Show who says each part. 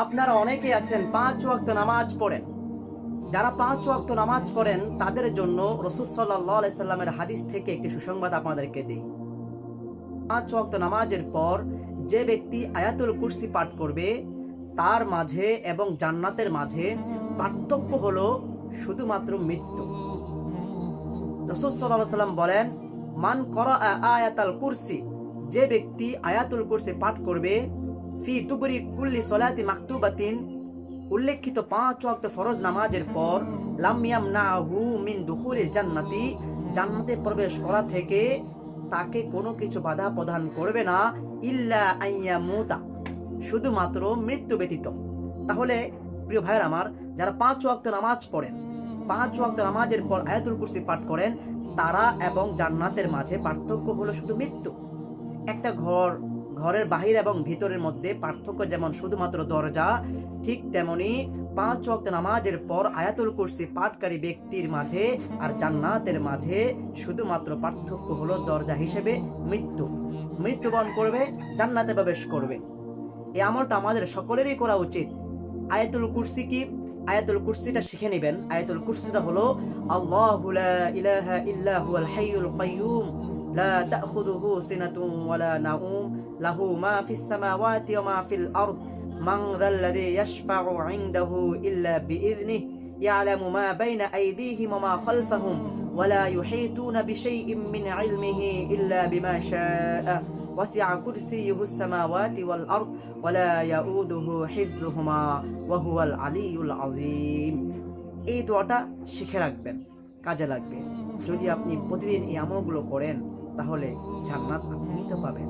Speaker 1: আপনারা অনেকে আছেন, পাঁচ ওয়াক্ত নামাজ পড়েন। যারা পাঁচ ওয়াক্ত নামাজ পড়েন, তাদের জন্য রসুল সাল্লাহ সাল্লামের হাদিস থেকে একটি সুসংবাদ আপনাদেরকে দিই। পাঁচ ওয়াক্ত নামাজের পর যে ব্যক্তি আয়াতুল কুর্সি পাঠ করবে, তার মাঝে এবং জান্নাতের মাঝে পার্থক্য হলো শুধুমাত্র মৃত্যু। রসুল সাল্লাহ সাল্লাম বলেন, মান করা আয়াতাল কুরসি, যে ব্যক্তি আয়াতুল কুরসি পাঠ করবে ফি তুবরি কুল্লি সলাতি মাকতুবাতিন উল্লেখিত পাঁচ ওয়াক্ত ফরজ নামাজের পর লামিয়াম না হু মিন দুহুরিল জান্নাতি জান্নাতে প্রবেশ করা থেকে তাকে কোনো কিছু বাধা প্রদান করবে না ইল্লা আইয়া মুতা শুধুমাত্র মৃত্যু ব্যতীত। তাহলে প্রিয় ভাইয়ের আমার, যারা পাঁচ ওয়াক্ত নামাজ পড়েন, পাঁচ ওয়াক্ত নামাজের পর আয়াতুল কুরসি পাঠ করেন, তারা এবং জান্নাতের মাঝে পার্থক্য হলো শুধু মৃত্যু। একটা ঘর ঘরের বাহির এবং ভিতরের মধ্যে পার্থক্য যেমন শুধুমাত্র দরজা, ঠিক তেমনি পাঁচ ওয়াক্ত নামাজের পর আয়াতুল কুরসি পাঠকারী ব্যক্তির মাঝে আর জান্নাতের মাঝে শুধুমাত্র পার্থক্য হলো দরজা হিসেবে মৃত্যু। মৃত্যুবরণ করবে, জান্নাতে প্রবেশ করবে। এই আমলটা আমাদের সকলেরই করা উচিত। আয়াতুল কুরসি কি? আয়াতুল কুরসিটা শিখে নেবেন। আয়াতুল কুরসিটা হলো, আল্লাহু ইলাহা ইল্লা হুয়াল হাইয়ুল কাইয়ুম। لا تأخذه سنة ولا نوم له ما في السماوات وما في الأرض من ذا الذي يشفع عنده إلا بإذنه يعلم ما بين أيديهم وما خلفهم ولا يحيطون بشيء من علمه إلا بما شاء وسع كرسيه السماوات والأرض ولا يؤوده حفظهما وهو العلي العظيم এই দোয়াটা শিখে রাখবেন কাজে লাগবে যদি আপনি প্রতিদিন এই আমলগুলো করেন তাহলে জান্নাত আপনি তো পাবেন।